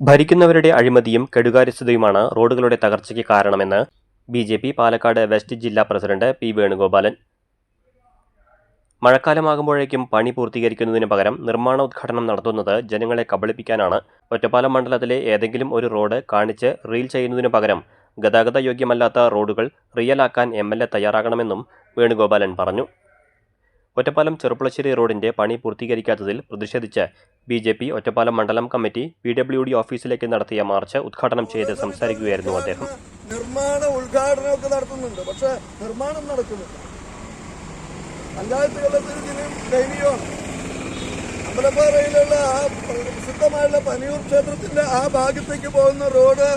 ഭരിക്കുന്നവരുടെ അഴിമതിയും കെടുകാര്യസ്ഥതയുമാണ് റോഡുകളുടെ തകർച്ചയ്ക്ക് കാരണമെന്ന് B J P Palakkad west ജില്ലാ പ്രസിഡന്റ് പി വേണുഗോപാലൻ. മഴക്കാലമാകുമ്പോഴേക്കും പണി പൂർത്തീകരിക്കുന്നതിന് പകരം നിർമ്മാണ ഉദ്ഘാടനം നടത്തുന്നത് ജനങ്ങളെ കബളിപ്പിക്കാനാണ്. ഒറ്റപ്പാലം മണ്ഡലത്തിലെ ഏതെങ്കിലും ഒരു റോഡ് കാണിച്ച് റീൽ ചെയ്യുന്നതിനു പകരം ഗതാഗത യോഗ്യമല്ലാത്ത റോഡുകൾ റിയലാക്കാൻ എം എൽ എ തയ്യാറാകണമെന്നും വേണുഗോപാലൻ പറഞ്ഞു. ഒറ്റപ്പാലം ചെറുപ്പുളശ്ശേരി റോഡിന്റെ പണി പൂർത്തീകരിക്കാത്തതിൽ പ്രതിഷേധിച്ച് ബി ജെ പി ഒറ്റപ്പാലം മണ്ഡലം കമ്മിറ്റി പി ഡബ്ല്യു ഡി ഓഫീസിലേക്ക് നടത്തിയ മാർച്ച് ഉദ്ഘാടനം ചെയ്ത് സംസാരിക്കുകയായിരുന്നു അദ്ദേഹം. നിർമ്മാണ ഉദ്ഘാടനമൊക്കെ നടത്തുന്നുണ്ട്. പക്ഷെ നിർമ്മാണം ആ പ്രസിദ്ധമായുള്ള പനിയൂർ ക്ഷേത്രത്തിന്റെ ആ ഭാഗത്തേക്ക് പോകുന്ന റോഡ്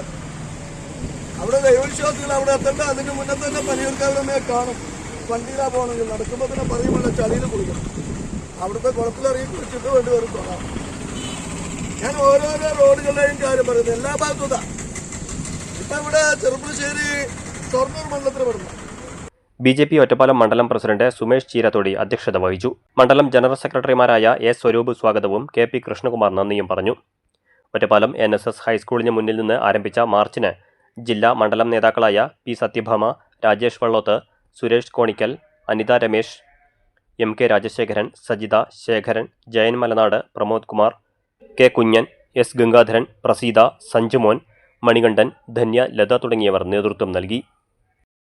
അവിടെ ദൈവവിശ്വാസികൾ അവിടെ എത്തേണ്ട. അതിന് മുന്നേ തന്നെ പനിയൂർക്കാവിടമേ കാണും. വണ്ടിയിലാ പോകണമെങ്കിൽ നടക്കുമ്പോൾ തന്നെ പറയുമ്പോൾ ചളിയിൽ കുളിക്കണം. അവിടുത്തെ കുളത്തിലിറങ്ങി കുളിച്ചിട്ട് വേണ്ടി വരും തൊഴാം ഞാൻ ഓരോരോ റോഡുകളുടെയും കാര്യം പറയുന്നത് എല്ലാ ഭാഗത്തും ഇതാ. ഇപ്പൊ ഇവിടെ ചെറുപ്പശ്ശേരി ഷൊർണൂർ മണ്ഡലത്തിൽ പെടുന്നു. ബി ജെ പി ഒറ്റപ്പാലം മണ്ഡലം പ്രസിഡന്റ് സുമേഷ് ചീരത്തൊടി അധ്യക്ഷത വഹിച്ചു. മണ്ഡലം ജനറൽ സെക്രട്ടറിമാരായ എ സ്വരൂപ് സ്വാഗതവും കെ പി കൃഷ്ണകുമാർ നന്ദിയും പറഞ്ഞു. ഒറ്റപ്പാലം എൻ എസ് എസ് ഹൈസ്കൂളിന് മുന്നിൽ നിന്ന് ആരംഭിച്ച മാർച്ചിന് ജില്ലാ മണ്ഡലം നേതാക്കളായ P Sathyabhama Rajesh Vallothu Suresh Konikkal Anitha Ramesh M K Rajasekharan Sajitha Sekharan Jayan Malanad Pramod Kumar K Kunjan S Gangadharan Praseetha Sanjumon Manikandan Dhanya Latha തുടങ്ങിയവർ നേതൃത്വം നൽകി.